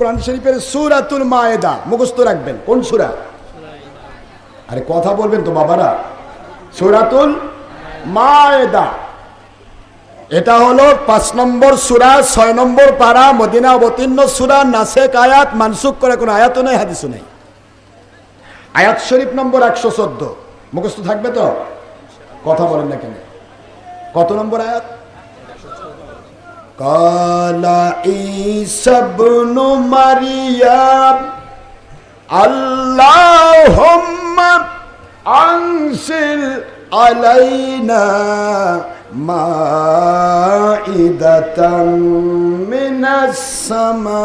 কোরআন শরীফের সুরাতুল মায়েদা মুখস্থ রাখবেন। কোন সুরা? আরে কথা বলবেন তো বাবারা। সুরাতুল মায়েদা। এটা হলো পাঁচ নম্বর সুরা, ছয় নম্বর পারা, মদিনা অবতীর্ণ সুরা, নাসেক আয়াত মানসুক করে কোনো আয়াত নেই, হাদিসও নেই। আয়াত শরীফ নম্বর একশো চোদ্দ। মুখস্থ থাকবে তো? কথা বলেন না কেন? কত নম্বর আয়াত? قال عيسى ابن مريم اللهم أنزل علينا مائدة من السماء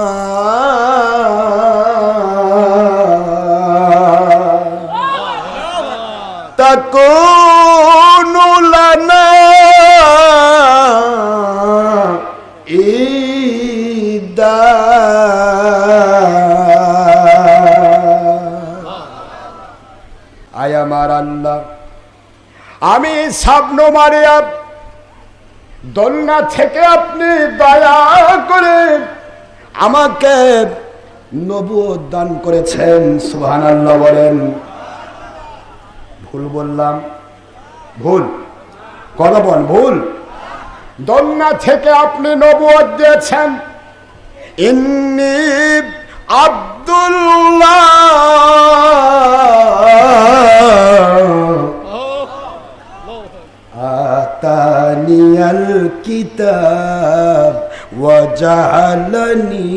تكون لنا আমি স্বপ্ন মারিয়া দোলনা থেকে আপনি দয়া করে আমাকে নবুয়ত দান করেছেন, সুবহানাল্লাহ বলেন। ভুল বললাম। ভুল। কথা বল, ভুল। দন্না থেকে আপনি নবুয়ত দিয়েছেন। ইন্নি আব্দুল্লাহ। আতানিয়াল কিতাব, ওয়াজআলানি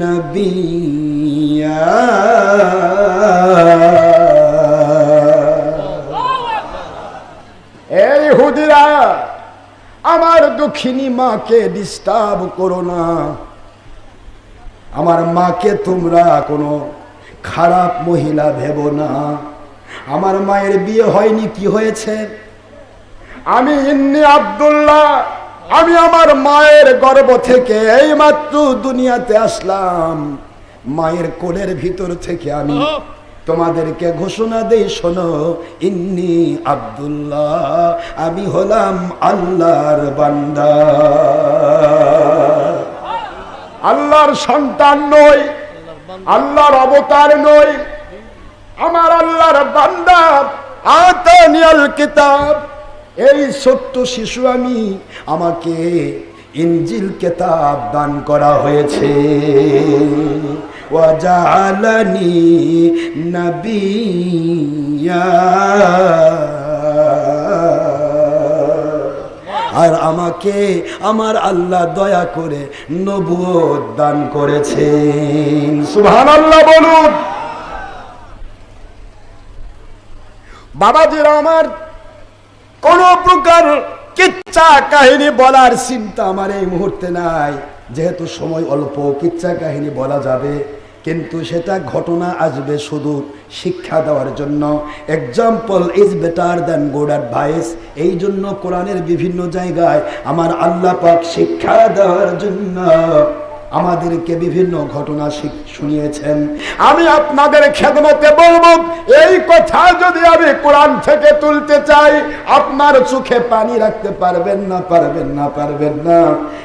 নবিয়্যা এই হুদিরা আমার দুঃখিনী মাকে ডিস্টার্ব করো না। আমার মাকে তোমরা কোনো খারাপ মহিলা ভেবো না। আমার মায়ের বিয়ে হয়নি, কি হয়েছে? আমি ইন্নি আব্দুল্লাহ, আমি আমার মায়ের গর্ভ থেকে এই মাত্র দুনিয়াতে আসলাম। মায়ের কোলের ভিতর থেকে আমি তোমাদেরকে ঘোষণা দেই, শোনো, ইন্নি আব্দুল্লাহ, আমি হলাম আল্লাহর বান্দা। আল্লাহর সন্তান নই, আল্লাহর অবতার নই, আমার আল্লাহর বান্দা, আতানিয়াল কিতাব। এই ছোট্ট শিশু আমি, আমাকে ইঞ্জিল কেতাব দান করা হয়েছে। ওয়াজালানি নবিয়া। আর আমাকে আমার আল্লাহ দয়া করে নবুয়ত দান করেছেন। সুবহানাল্লাহ বলুন। বাবা বাবাজিরা আমার কোন প্রকার কিচ্ছা কাহিনী বলার চিন্তা আমার এই মুহূর্তে নাই। যেহেতু সময় অল্প, কিচ্ছা কাহিনী বলা যাবে, কিন্তু সেটা ঘটনা আসবে শুধু শিক্ষা দেওয়ার জন্য। Example is better than good advice এই জন্য কোরআনের বিভিন্ন জায়গায় আমার আল্লাহ পাক শিক্ষা দেওয়ার জন্য আমাদেরকে বিভিন্ন ঘটনা শুনিয়েছেন। আমি আপনাদের খেদমতে বলব, এই কথা যদি আমি কোরআন থেকে তুলতে চাই, আপনার চোখে পানি রাখতে পারবেন না পারবেন না পারবেন না।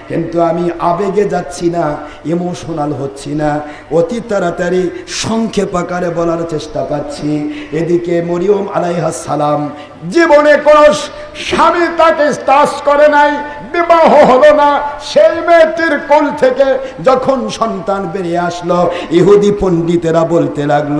কিন্তু আমি আবেগে যাচ্ছি না, ইমোশনাল হচ্ছি না। অতি তাড়াতাড়ি সংক্ষেপ আকারে বলার চেষ্টা পাচ্ছি। এদিকে মরিয়ম আলাইহাস সালাম, জীবনে কোন স্বামী তাকে স্তাস করে নাই, বিবাহ হলো না। সেই মেয়েটির কোল থেকে যখন সন্তান বেরিয়ে আসলো, ইহুদি পণ্ডিতেরা বলতে লাগল,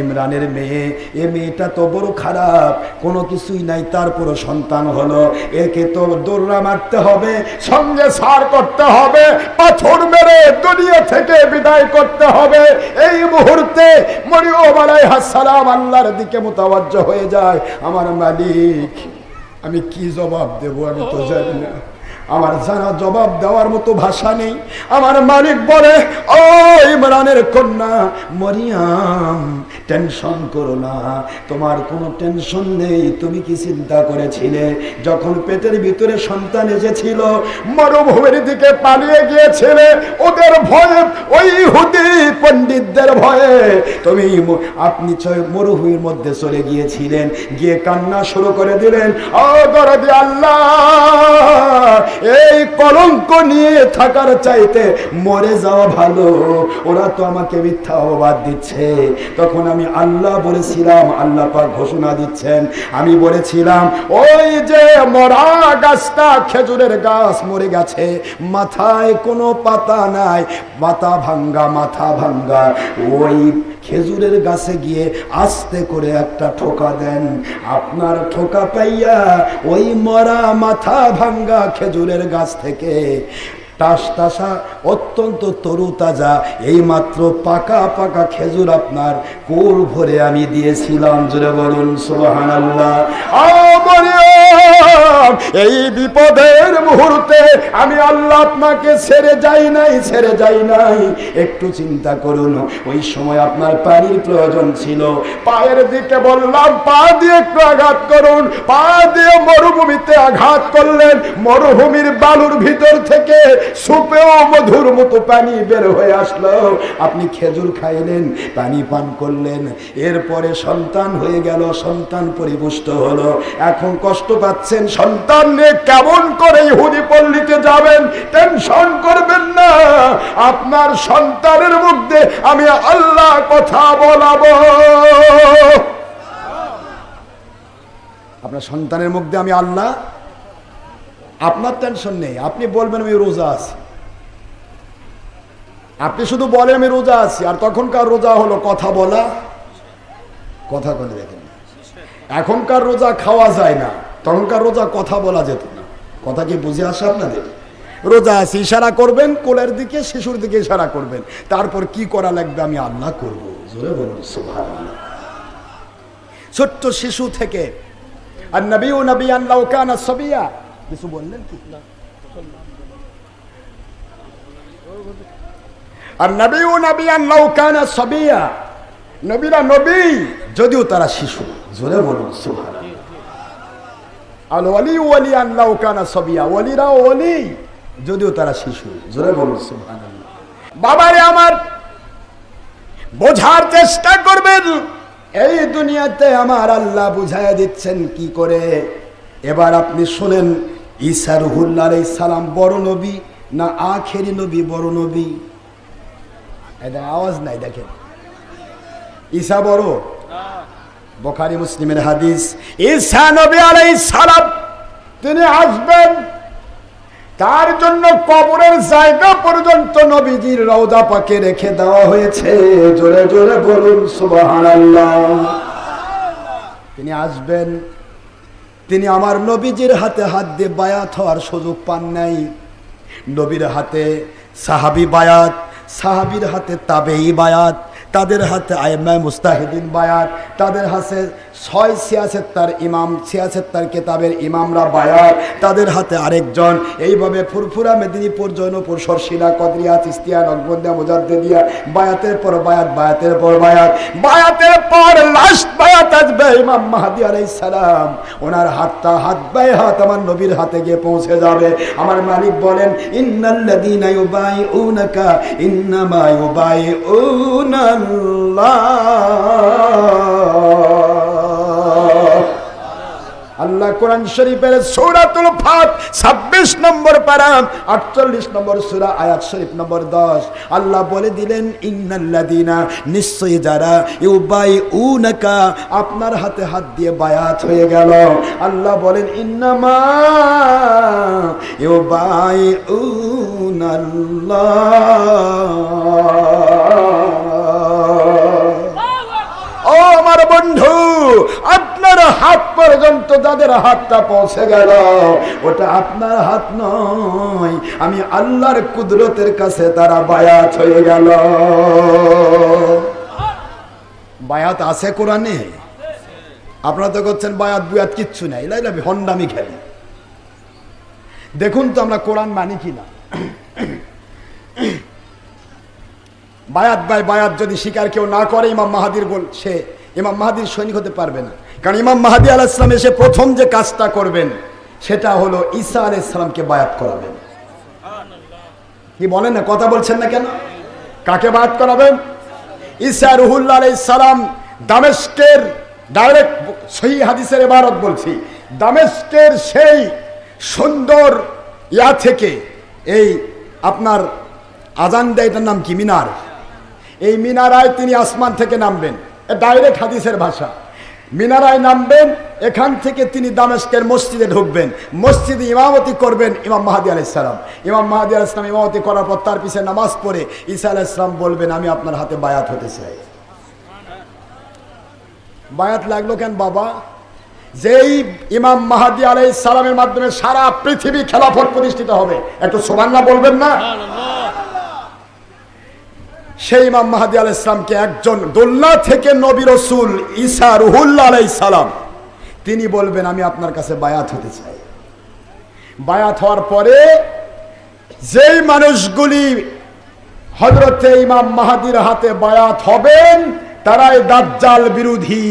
ইমরানের মেয়ে, এ মেয়েটা তো বড় খারাপ, কোনো কিছুই নাই, তারপরও সন্তান হলো। একে তো দৌড়া মারতে হবে, সঙ্গে সার করতে হবে, পাথর মেরে দুনিয়া থেকে বিদায় করতে হবে। এই মুহূর্তে মরিয়ম আলাইহাস সালাম আল্লাহর দিকে মোতাবাজ্য হয়ে যায়। আমার মালিক আমি কি জবাব দেব আমি তো জানি না। আমার জানা জবাব দেওয়ার মতো ভাষা নেই। আমার মালিক বলে, ও ইমরানের কন্যা, মরিয়াম, টেনশন করো না। তোমার কোনো টেনশন নেই। তুমি কি চিন্তা করেছিলে? যখন পেটের ভিতরে সন্তান এসেছিল, মরুভূমির দিকে পালিয়ে গিয়েছিলে। ওদের ভয়ে, ওই হুদি পণ্ডিতদের ভয়ে তুমি আপনি মরুভূমির মধ্যে চলে গিয়েছিলেন। গিয়ে কান্না শুরু করে দিলেন। ও দরদি আল্লাহ। এই কলঙ্ক নিয়ে থাকার চাইতে মরে যাওয়া ভালো। ওরা তো আমাকে মিথ্যা অপবাদ দিচ্ছে। তখন আমি আল্লাহ বলেছিলাম, আল্লাহ পাক ঘোষণা দিচ্ছেন। আমি বলেছিলাম, ওই যে মরা গাছটা খেজুরের গাছ মরে গেছে, মাথায় কোনো পাতা নাই, পাতা ভাঙ্গা, মাথা ভাঙ্গা। ওই খেজুরের গাছে গিয়ে আস্তে করে একটা ঠোকা দেন। আপনার ঠোকা পাইয়া ওই মরা মাথা ভাঙ্গা খেজুরের গাছ থেকে টাস টাসা, অত্যন্ত তরু তাজা এই মাত্র পাকা পাকা খেজুর আপনার কোল ভরে আমি দিয়েছিলাম। জুড়ে বলুন সুবাহান আল্লাহ এই বিপদের মুহূর্তে আমি আল্লাহ আপনাকে ছেড়ে যাই নাই, ছেড়ে যাই নাই। একটু চিন্তা করুন, ওই সময় আপনার পানির প্রয়োজন ছিল। পায়ের দিকে বললাম, পা দিয়ে একটু আঘাত করুন। পা দিয়ে মরুভূমিতে আঘাত করলেন। মরুভূমির বালুর ভিতর থেকে সুপেও মধুর মতো পানি বের হয়ে আসলো। আপনি খেজুর খাইলেন, পানি পান করলেন। এরপরে সন্তান হয়ে গেল, সন্তান পরিপুষ্ট হলো। এখন কষ্ট পাচ্ছেন সন্তান নিয়ে কেমন করে ইহুদি পল্লীতে যাবেন, টেনশন করবেন না। আপনার সন্তানের মধ্যে আমি আল্লাহ কথা বলাবো। আপনার সন্তানের মধ্যে আমি আল্লাহ? আপনার টেনশন নেই, আপনি বলবেন আমি রোজা আছি। আপনি শুধু বলেন আমি রোজা আছি, আর তখনকার রোজা হলো কথা বলা। কথা বলে দেখেন এখনকার রোজা খাওয়া যায় না। তখনকার রোজা কথা বলা যেত না। কথা কি বুঝে আসে আপনাদের? রোজা আছে ইশারা করবেন কোলের দিকে শিশুর দিকে ইশারা করবেন। তারপর কি করা লাগবে আমি আল্লাহ করব। জোরে বলুন ছোট্ট শিশু থেকে আর নবী ও নবী আল্লাহ কানা সবিয়া। কিছু বললেন কি? আর নবী ও নবী আল্লাহ কানা সবিয়া। নবীরা নবী যদিও তারা শিশু। জোরে বলুন সুবহানাল্লাহ। আল ওয়ালি ওয়ালি আল্লাহ কানা সবিয়া। ওয়ালিরা ওয়ালি, যদিও তারা শিশু। জোরে বলুন বাবারে আমার, বোঝার চেষ্টা করবেন। এই দুনিয়াতে আমার আল্লাহ বুঝাইয়া দিচ্ছেন কি করে? এবার আপনি শুনেন, ঈসা রুহুল্লাহ সালাম বড় নবী না আখেরি নবী বড় নবী? এটা আওয়াজ নাই, দেখেন। ঈসা বড়? বখারি মুসলিমের হাদিস, ঈসা নবী আলাইহিস সালাম তিনি আসবেন তার জন্য কবরের জায়গা পর্যন্ত নবীজির রওদা পাকে রেখে দেওয়া হয়েছে। জোরে জোরে বলুন, সুবহানাল্লাহ। তিনি আসবেন। তিনি আমার নবীজির হাতে হাত দিয়ে বায়াত হওয়ার সুযোগ পান নাই। নবীর হাতে সাহাবি বায়াত, সাহাবির হাতে তাবেই বায়াত তাদের হাতে আইমায় মুস্তাহিদিন বায়াত, তাদের হাতে ছয় সিয়াসেত্তার ইমাম, সিয়াসেত্তার কেতাবের ইমামরা বায়াত, তাদের হাতে আরেকজন, এইভাবে ফুরফুরা মেদিনীপুর, জৈনপুর, সরশিলা, কদরিয়া, চিস্তিয়া নকবন্দিয়া মুজাদ্দেদিয়া, বায়াতের পর বায়াত, বায়াতের পর বায়াত, বায়াতের পর লাস্ট বায়াত আসবে ইমাম মাহাদি আলাইহিস সালাম। ওনার হাতটা হাত বাই হাত আমার নবীর হাতে গিয়ে পৌঁছে যাবে। আমার মালিক বলেন, ইন্নাল্লাযীনা ইউবাইউনাকা, ইন্নামা ইউবাইউনাল্লাহ আল্লাহ কোরআন শরীফের সূরাতুল ফাত 26 নম্বর পারা 48 নম্বর সূরা, আয়াত শরীফ নম্বর 10 আল্লাহ বলে দিলেন, ইন্নাল্লাযীনা নিশ্চয়ই যারা ইউবাইউনাকা, আপনার হাতে হাত দিয়ে বায়াত হয়ে গেল। আল্লাহ বলেন, ইন্নামা ইউবাইউনাল্লাহ। আমার বন্ধু, আপনার হাত পর্যন্ত যাদের হাতটা পৌঁছে গেল, ওটা আপনার হাত নয়, আমি আল্লাহর কুদরতের কাছে তারা বায়াত হয়ে গেল। বায়াত আছে কোরআনে? আপনারা তো করছেন বায়াত, বুয়াত কিচ্ছু নাই লাইলাবি হন্ডামি খেলি। দেখুন তো আমরা কোরআন মানি কিনা। বায়াত বাই বায়াত যদি স্বীকার কেউ না করে, ইমাম মাহাদির গোল, সে ইমাম মাহাদির সৈনিক হতে পারবে না। কারণ ইমাম মাহাদি আলাহ ইসলাম এসে প্রথম যে কাজটা করবেন, সেটা হলো ঈসা আলাহ ইসলামকে বায়াত করাবেন। কি বলেন না, কথা বলছেন না কেন? কাকে বায়াত করাবেন? ঈসা রুহুল্লা আলাই সালাম দামেস্কের ডাইরেক্ট সহি হাদিসের এবারত বলছি। দামেস্কের সেই সুন্দর ইয়া থেকে এই আপনার আজান দেয়টার নাম কি? মিনার। এই মিনারায় তিনি আসমান থেকে নামবেন। ডাইরেক্ট হাদিসের ভাষা। মিনারায় নামবেন, এখান থেকে তিনি দামেস্কের মসজিদে ঢুকবেন। মসজিদে ইমামতি করবেন ইমাম মাহাদি আলাইসালাম ইমাম মাহাদি আলাইসলাম ইমামতি করার পর তার পিছনে নামাজ পড়ে ঈসা আলাইসলাম বলবেন, আমি আপনার হাতে বায়াত হতে চাই। বায়াত লাগল কেন বাবা? যেই ইমাম মাহাদি আলাই সালামের মাধ্যমে সারা পৃথিবী খেলাফত প্রতিষ্ঠিত হবে। একটু সোমান্না বলবেন না? সেই ইমাম মাহাদি আলাই ইসলামকে একজন দোল্লা থেকে নবী রসুল ইসা রুহুল্লা আলাই সালাম। তিনি বলবেন, আমি আপনার কাছে বায়াত হতে চাই। বায়াত হওয়ার পরে যেই মানুষগুলি হজরতে ইমাম মাহাদির হাতে বায়াত হবেন, তারাই দাজ্জাল বিরোধী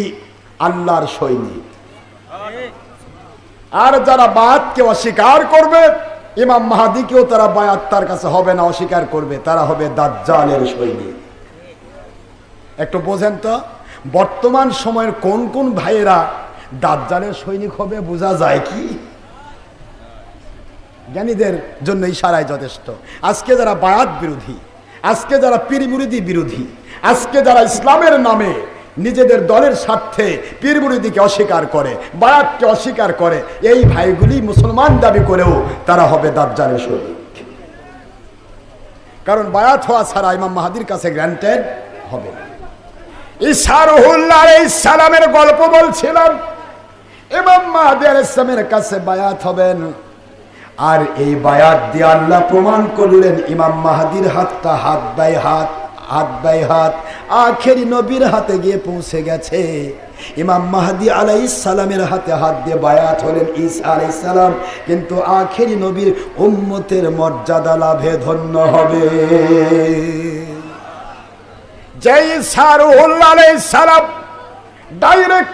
আল্লাহর সৈনিক। আর যারা বায়াতকে অস্বীকার করবে ইমাম মাহাদিকেও তারা বায়াত তার কাছে হবে না, অস্বীকার করবে। তারা হবে দাজ্জালের সৈনিক। একটু বোঝেন তো, বর্তমান সময়ের কোন কোন ভাইয়েরা দাজ্জালের সৈনিক হবে বোঝা যায় কি? জ্ঞানীদের জন্য ইশারায় যথেষ্ট। আজকে যারা বায়াত বিরোধী, আজকে যারা পীরমুরিদি বিরোধী, আজকে যারা ইসলামের নামে নিজেদের দলের স্বার্থে পীরমুরিদিকে অস্বীকার করে, বায়াতকে অস্বীকার করে, এই ভাইগুলি মুসলমান দাবি করেও তারা হবে দাজ্জালের সৈনিক কারণ বায়াত হওয়া ছাড়া ইমাম মাহাদির কাছে গ্রান্টেড হবে না। গল্প বলছিলাম, ইমাম মাহাদি আলাইহিস সালামের কাছে বায়াত হবেন। আর এই বায়াত দিয়ে আল্লাহ প্রমাণ করলেন, ইমাম মাহাদির হাতটা হাত বাই হাত হাত বাই হাত, আখেরি নবীর হাতে গিয়ে পৌঁছে গেছে। ইমাম মাহাদি আলাই সালামের হাতে হাত দিয়ে বায়াত হলেন ঈসা আলাই সালাম, কিন্তু আখেরি নবীর উম্মতের মর্যাদা লাভে ধন্য হবে। যেই সারুল্লাহ আলাইহিস সালাম ডাইরেক্ট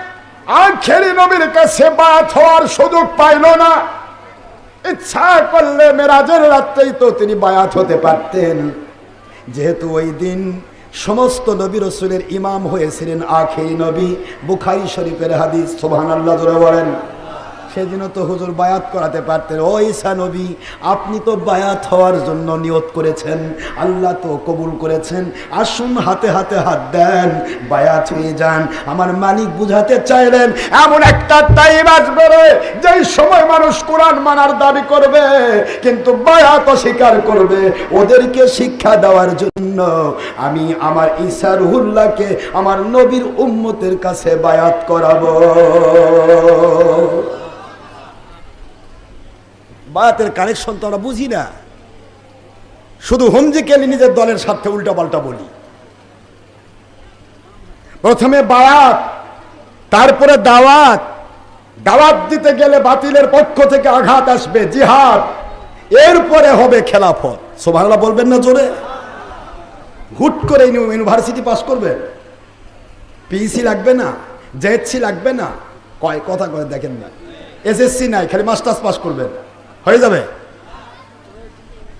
আখেরি নবীর কাছে বায়াত হওয়ার সুযোগ পাইল না, ইচ্ছা করলে মেরাজের রাত্রেই তো তিনি বায়াত হতে পারতেন। যেহেতু ওই দিন সমস্ত নবী রসুলের ইমাম হয়েছিলেন আখেরি নবী বুখারি শরীফের হাদিস সোভান আল্লাহ বলেন। সেদিনও তো হুজুর বায়াত করাতে পারতেন। ও ঈসা নবী, আপনি তো বায়াত হওয়ার জন্য নিয়ত করেছেন। আল্লাহ তো কবুল করেছেন। আসুন হাতে হাতে হাত দেন, বায়াত হয়ে যান। আমার মালিক বুঝাতে চাইলেন, এমন একটা টাইম আসবে যেই সময় মানুষ কোরআন মানার দাবি করবে, কিন্তু বায়াত অস্বীকার করবে। ওদেরকে শিক্ষা দেওয়ার জন্য আমি আমার ঈসা রুহুল্লাহকে, আমার নবীর উম্মতের কাছে বায়াত করাবো। বায়াতের কানেকশন তো আমরা বুঝি না। শুধু হুমজিকেলি নিজের দলের স্বার্থে উল্টা পাল্টা বলি। প্রথমে বায়াত, তারপরে দাওয়াত। দাওয়াত দিতে গেলে বাতিলের পক্ষ থেকে আঘাত আসবে, জিহাদ। এরপরে হবে খেলাফত। সোভাংলা বলবেন না জোরে? হুট করে ইউনি- ইউনিভার্সিটি পাস করবেন পিইসি লাগবে না? জেএসসি লাগবে না? কয় কথা করে দেখেন না। এসএসসি নাই, খালি মাস্টার্স পাস করবেন। হয়ে যাবে।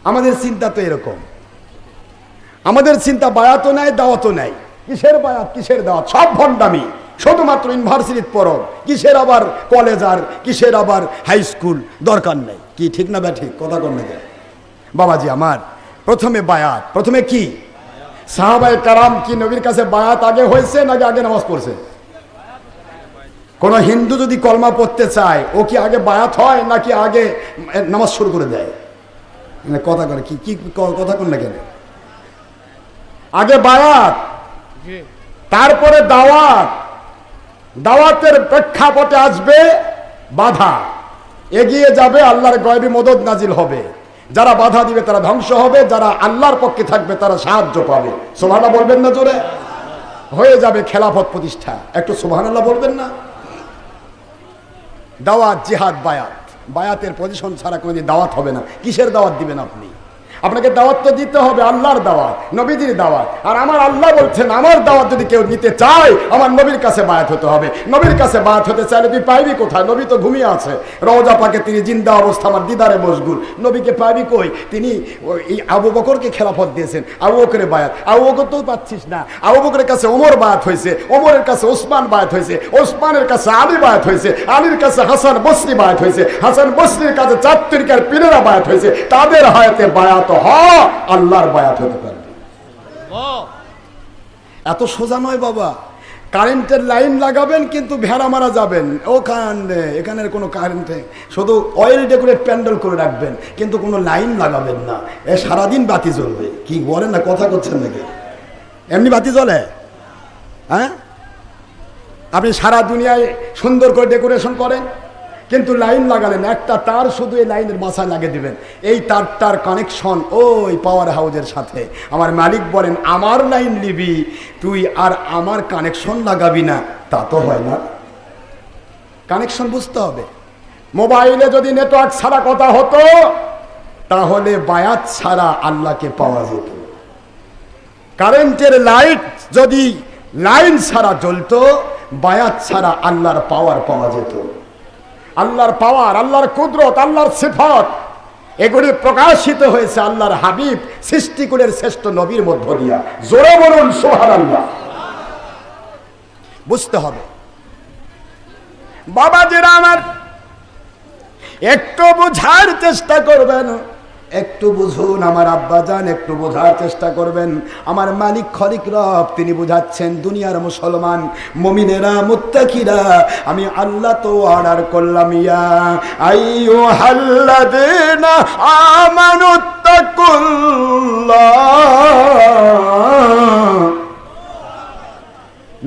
আমাদের চিন্তা তো এরকম। আমাদের চিন্তা বায়াতও নাই, দাওয়াতও নাই। কিসের বায়াত, কিসের দাওয়াত? সব ভণ্ডামি। শুধুমাত্র ইউনিভার্সিটির পড়ব কিসের আবার কলেজ আর কিসের আবার হাই স্কুল দরকার নেই। কি, ঠিক না ঠিক কথা কর না বাবাজি আমার, প্রথমে বায়াত। প্রথমে কি? সাহাবাই কারাম কি নবীর কাছে বায়াত আগে হয়েছে নাকি আগে নামাজ পড়ছে? কোন হিন্দু যদি কলমা পড়তে চায় ও কি আগে বায়াত হয় নাকি আগে নামাজ শুরু করে দেয়? মানে কথা করে কি কি কথা কর না কেন? আগে বায়াত তারপরে দাওয়াত দাওয়াতের প্রেক্ষাপটে আসবে বাধা। এগিয়ে যাবে আল্লাহর গয়বি মদত নাজিল হবে। যারা বাধা দিবে তারা ধ্বংস হবে যারা আল্লাহর পক্ষে থাকবে তারা সাহায্য পাবে। সোভানা বলবেন না জোরে? হয়ে যাবে খেলাফত প্রতিষ্ঠা। একটু সোভানাল্লাহ বলবেন না? দাওয়াত জিহাদ বায়াত। বায়াতের পজিশন ছাড়া কোনো দাওয়াত হবে না। কিসের দাওয়াত দিবেন আপনি? আপনাকে দাওয়াত তো দিতে হবে, আল্লাহর দাওয়াত, নবীজির দাওয়াত। আর আমার আল্লাহ বলছেন, আমার দাওয়াত যদি কেউ নিতে চায়, আমার নবীর কাছে বায়াত হতে হবে। নবীর কাছে বায়াত হতে চাইলে তুই পাইবি কোথায়? নবী তো ঘুমিয়ে আছে। রওজা পাকে তিনি জিন্দা অবস্থা, আমার দিদারে মশগুল। নবীকে পাইবি কই? তিনি এই আবু বকরকে খেলাফত দিয়েছেন। আবু বকরে বায়াত। আবু বকর তো পাচ্ছিস না। আবু বকরের কাছে ওমর বায়াত হয়েছে, ওমরের কাছে ওসমান বায়াত হয়েছে, ওসমানের কাছে আলী বায়াত হয়েছে, আলীর কাছে হাসান বসরি বায়াত হয়েছে, হাসান বসরির কাছে চার তরিকার পীরেরা বায়াত হয়েছে। তাদের হায়াতে বায়াত হ আল্লাহর বায়াত হতে পারবে এত সোজা নয় বাবা। কারেন্টের লাইন লাগাবেন, কিন্তু ভেড়া মারা যাবেন। ওখানে এখানের কোনো কারেন্টে শুধু অয়েল ডেকোরেট প্যান্ডেল করে রাখবেন, কিন্তু কোনো লাইন লাগাবেন না। এ সারাদিন বাতি জ্বলবে। কি বলেন না, কথা করছেন নাকি? এমনি বাতি জ্বলে? হ্যাঁ? আপনি সারা দুনিয়ায় সুন্দর করে ডেকোরেশন করেন? কিন্তু লাইন লাগালেন, একটা তার শুধু এই লাইনের মাথায় লাগিয়ে দিবেন। এই তারটার কানেকশন ওই পাওয়ার হাউজের সাথে। আমার মালিক বলেন, আমার লাইন নিবি, তুই আর আমার কানেকশন লাগাবি না। তা তো হয় না। কানেকশন বুঝতে হবে। মোবাইলে যদি নেটওয়ার্ক ছাড়া কথা হতো, তাহলে বায়াত ছাড়া আল্লাহকে পাওয়া যেত কারেন্টের লাইট যদি লাইন ছাড়া জ্বলতো, বায়াত ছাড়া আল্লাহর পাওয়ার পাওয়া যেত আল্লাহর পাওয়ার, আল্লাহর কুদরত, আল্লাহর সিফত। এগুলি প্রকাশিত হয়েছে আল্লাহর হাবিব সৃষ্টিকুলের শ্রেষ্ঠ নবীর মধ্য দিয়া। জোরে বলুন সোহার আল্লাহ বুঝতে হবে। বাবা যেরা আমার একটু বোঝার চেষ্টা করবেন। একটু বুঝুন, আমার আব্বা যান একটু বোঝার চেষ্টা করবেন। আমার মালিক খলিক রব, তিনি বুঝাচ্ছেন, দুনিয়ার মুসলমান, মমিনেরা, মুত্তাকিরা, আমি আল্লাহ তো অর্ডার করলাম, ইয়া আইয়ু হাল্লাদিনা আমানুত্তাকুল্লাহ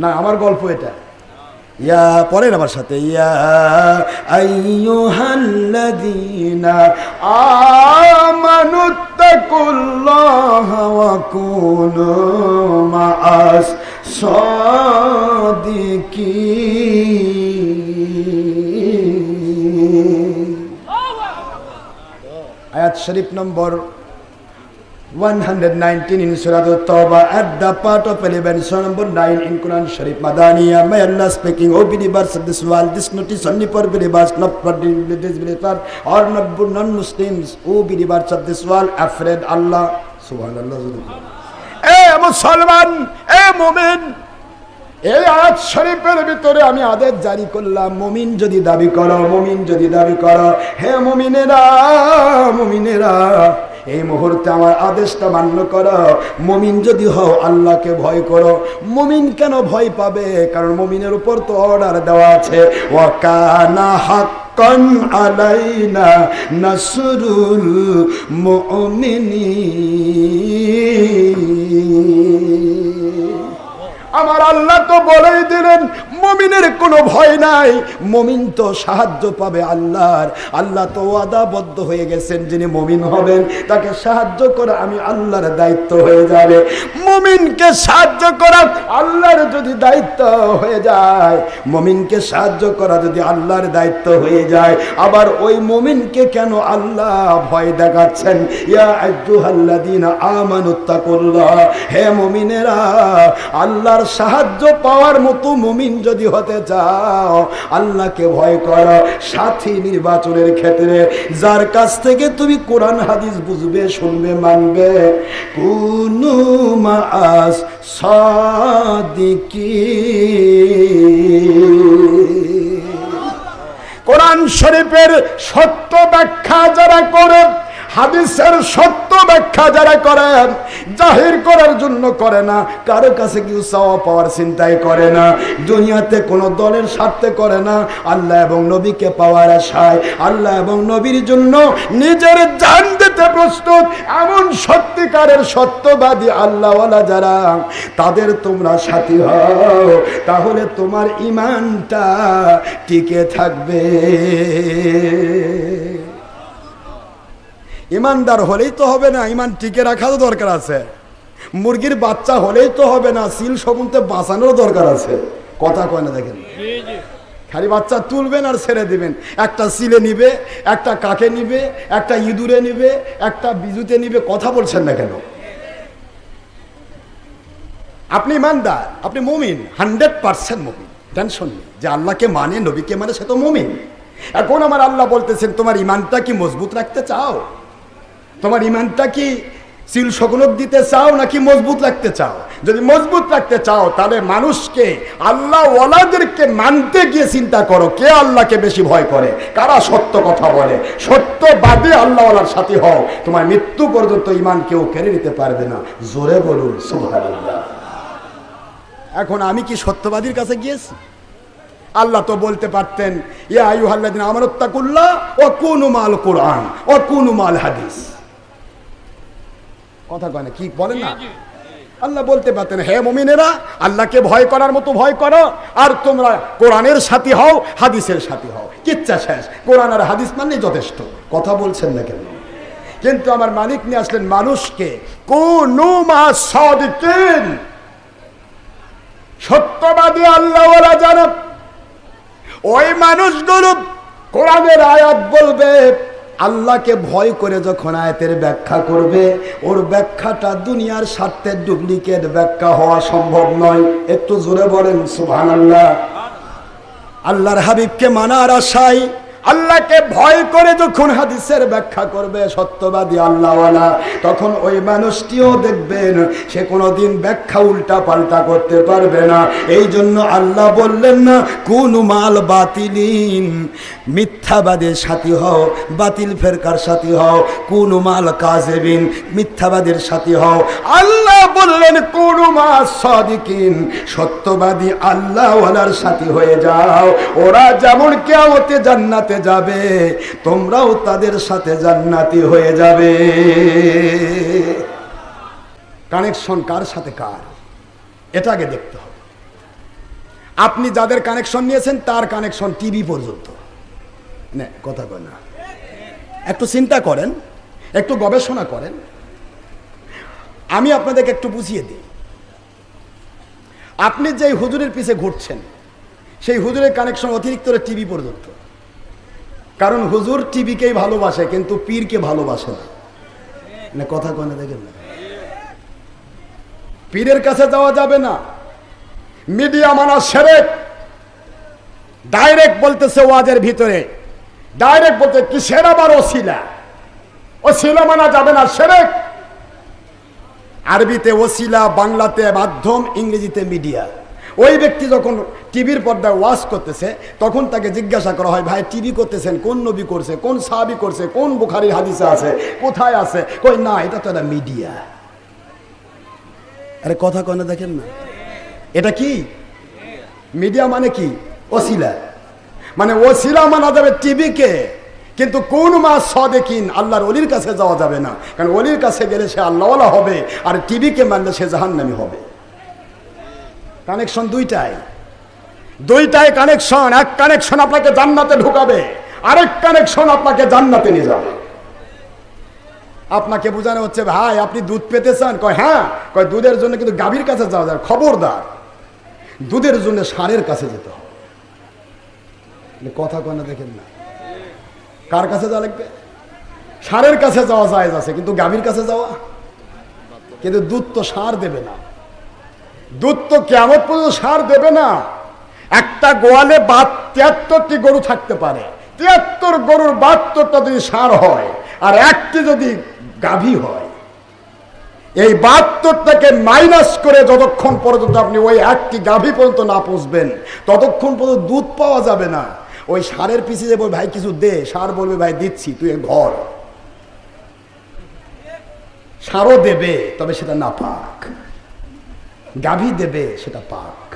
না, আমার গল্প এটা। ইয়া পরের আমার সাথে ইয়া আইয়ুহাল্লাযীনা আমানুত্তাকুল্লাহা ওয়া কুনু মাআস সাদিকিন। আয়াত শরীফ নম্বর 119 in Surah At-Tawbah at the part of 11 Surah number 9 in Quran Sharif Madaniya may Allah speaking O believers of this world this notice only for believers not for disbelievers or not for non-Muslims O believers of this world afraid Allah Subhanallah এ মুসলমান এ মুমিন এই আয়াত শরীফের ভিতরে আমি আদেশ জারি করলাম মুমিন যদি দাবি করো মুমিন যদি দাবি করো হে মুমিনেরা মুমিনেরা এই মুহূর্তে আমার আদেশটা মান্য করো। মমিন যদি হও, আল্লাহকে ভয় করো। মমিন কেন ভয় পাবে? কারণ মুমিনের উপর তো অর্ডার দেওয়া আছে। ওয়াকানা হাক্কান আলাইনা আমার আল্লাহ তো বলেই দিলেন মমিনের কোনো ভয় নাই। মমিন তো সাহায্য পাবে আল্লাহর। আল্লাহ তো ওয়াদাবদ্ধ হয়ে গেছেন যিনি মমিন হবেন। তাকে সাহায্য করা আমি আল্লাহর দায়িত্ব হয়ে যাবে। মমিনকে সাহায্য করা আল্লাহর যদি দায়িত্ব হয়ে যায়, মমিনকে সাহায্য করা যদি আল্লাহর দায়িত্ব হয়ে যায়, আবার ওই মমিনকে কেন আল্লাহ ভয় দেখাচ্ছেন? আজ্জুহাল্লাদিনা আমানুত্তাকুল্লাহ হে মমিনেরা, আল্লাহর সাহায্য পাওয়ার মতো মুমিন যদি হতে চাও, আল্লাহকে ভয় করো। সাথী নির্বাচনের ক্ষেত্রে যার কাছ থেকে তুমি কোরআন, হাদিস বুঝবে, শুনবে, মানবে, কুনু মাস সাদিকি। কোরআন শরীফের সত্য ব্যাখ্যা যারা করে হাদিসের সত্য ব্যাখ্যা যারা করেন, জাহির করার জন্য করে না, কারও কাছে কেউ চাওয়া পাওয়ার চিন্তাই করে না, দুনিয়াতে কোনো দলের স্বার্থে করে না, আল্লাহ এবং নবীকে পাওয়ার আশায়, আল্লাহ এবং নবীর জন্য নিজের জান দিতে প্রস্তুত, এমন সত্যিকারের সত্যবাদী আল্লাহওয়ালা যারা, তাদের তোমরা সাথী হও, তাহলে তোমার ইমানটা টিকে থাকবে। ইমানদার হলেই তো হবে না ইমান টিকে রাখারও দরকার আছে। মুরগির বাচ্চা হলেই তো হবে না সিল সমুদ্রে বাঁচানোর দরকার আছে। কথা কয় না দেখেন? খালি বাচ্চা তুলবেন আর ছেড়ে দিবেন। একটা সিলে নিবে একটা কাকে নিবে একটা ইঁদুরে নিবে একটা বিজুতে নিবে কথা বলছেন না কেন? আপনি ইমানদার আপনি মুমিন হান্ড্রেড পার্সেন্ট মুমিন। টেনশন নেই যে আল্লাহকে মানে নবীকে মানে সে তো মুমিন। এখন আমার আল্লাহ বলতেছেন তোমার ইমানটা কি মজবুত রাখতে চাও? তোমার ইমানটা কি সিল সকলক দিতে চাও নাকি মজবুত রাখতে চাও? যদি মজবুত রাখতে চাও, তাহলে মানুষকে, আল্লাহ ওয়ালাদেরকে মানতে গিয়ে চিন্তা করো, কে আল্লাহকে বেশি ভয় করে? কারা সত্য কথা বলে? সত্যবাদী আল্লাহ ওয়ালার সাথে হও। তোমার মৃত্যু পর্যন্ত ইমান কেউ কেড়ে নিতে পারবে না। জোরে বলুন এখন আমি কি সত্যবাদীর কাছে গিয়েছি? আল্লাহ তো বলতে পারতেন, ইয়া আইয়ুহাল্লাযিনা আমানুত্তাকুল্লাহ ও কুনু মাল কোরআন ও কুনু মাল হাদিস। কথা কয় না কি বলেন না? আল্লাহ বলতে পারতেন হে মুমিনেরা আল্লাহকে ভয় করার মতো ভয় করো আর তোমরা কোরআনের সাথী হও হাদিসের সাথী হও। কিচ্ছা শেষ। কোরআন আর হাদিস মানলে যথেষ্ট। কথা বলছেন না কেন? কিন্তু আমার মালিক নিয়ে আসলেন মানুষকে কোন সত্যবাদী আল্লাহওয়ালা যারা ওই মানুষগুলো কোরআনের আয়াত বলবে আল্লাহকে ভয় করে যখন আয়াতের ব্যাখ্যা করবে, ওর ব্যাখ্যাটা দুনিয়ার স্বার্থের ডুপ্লিকেট ব্যাখ্যা হওয়া সম্ভব নয়। একটু জোরে বলেন সুহান আল্লাহ আল্লাহর হাবিবকে মানার আশায় আল্লাহকে ভয় করে যখন হাদিসের ব্যাখ্যা করবে সত্যবাদী আল্লাহওয়ালা, তখন ওই মানুষটিও দেখবেন, সে কোনোদিন ব্যাখ্যা উল্টা পাল্টা করতে পারবে না। এই জন্য আল্লাহ বললেন না, কোন মাল বাতিলিন মিথ্যাবাদের সাথী হও, বাতিল ফেরকার সাথী হও, কোন মাল কাজেবিন মিথ্যাবাদের সাথী হও। আল্লাহ বললেন, কোন মা সাদিকিন, সত্যবাদী আল্লাহওয়ালার সাথী হয়ে যাও। ওরা যেমন কেমতে জান্নাতে যাবে, তোমরাও তাদের সাথে জান্নাতি হয়ে যাবে। কানেকশন কার সাথে কার? এটা আগে দেখতে হবে। আপনি যাদের কানেকশন নিয়েছেন, তার কানেকশন টিভি পর্যন্ত। না, কথা কয় না। একটু চিন্তা করেন, একটু গবেষণা করেন। আমি আপনাদেরকে একটু বুঝিয়ে দিই। আপনি যেই হুজুরের পিছে ঘুরছেন, সেই হুজুরের কানেকশন অতিরিক্ত টিভি পর্যন্ত। কারণ হুজুর টিভিকেই ভালোবাসে, কিন্তু পীরকে ভালোবাসে না। কথা কনে দেখেন না। পীরের কাছে যাওয়া যাবে না। মিডিয়া মানা সেরেক। ডাইরেক্ট বলতেছে ওয়াজের ভিতরে। ডাইরেক্ট বলতে কিসের আবার ওসিলা? ওসিলা মানা যাবে না, সেরেক। আরবিতে ওসিলা, বাংলাতে মাধ্যম, ইংরেজিতে মিডিয়া। ওই ব্যক্তি যখন টিভির পর্দায় ওয়াশ করতেছে, তখন তাকে জিজ্ঞাসা করা হয়, ভাই, টিভি করতেছেন, কোন নবী করছে, কোন সাহাবি করছে, কোন বুখারির হাদিসে আছে, কোথায় আছে? কই না, এটা তো একটা মিডিয়া। আরে, কথা কনে দেখেন না। এটা কি? মিডিয়া মানে কি? ওসিলা। মানে ওসিলা মানা যাবে টিভিকে, কিন্তু কোন মা সদেকিন আল্লাহর অলির কাছে যাওয়া যাবে না। কারণ অলির কাছে গেলে সে আল্লাহওয়ালা হবে, আর টিভিকে মানলে সে জাহান্নামি হবে। কানেকশন দুইটাই। দুইটাই কানেকশন, এক কানেকশন আপনাকে জান্নাতে ঢুকাবে, আরেক কানেকশন আপনাকে জান্নাতে নিয়ে যাবে। আপনাকে বোঝানো হচ্ছে, ভাই, আপনি দুধ পেতে চান কয় হ্যাঁ। কয়, দুধের জন্য কিন্তু গাভীর কাছে যাওয়া যায়, খবরদার। দুধের জন্য সারের কাছে যেতে হবে। কথা কয় দেখেন না। কার কাছে যাওয়া লাগবে? সারের কাছে যাওয়া যায় আছে, কিন্তু গাভীর কাছে যাওয়া? কিন্তু দুধ তো সার দেবে না। দুধ তো কেমন পর্যন্ত সার দেবে না? একটা গোয়ালে বাদ তিয়াত্তরটি গরু থাকতে পারে। তিয়াত্তর গরুর বাহাত্তরটা যদি সার হয়, আর একটি যদি গাভী হয়, এই বাহাত্তরটাকে মাইনাস করে যতক্ষণ পর্যন্ত আপনি ওই একটি গাভী পর্যন্ত না পুষবেন, ততক্ষণ পর্যন্ত দুধ পাওয়া যাবে না। ওই সারের পিছিয়ে বল ভাই, কিছু দে। সার বলবে, ভাই, দিচ্ছি, তুই ঘর। সারও দেবে, তবে সেটা না পাক গাভী দেবে সেটা পাক।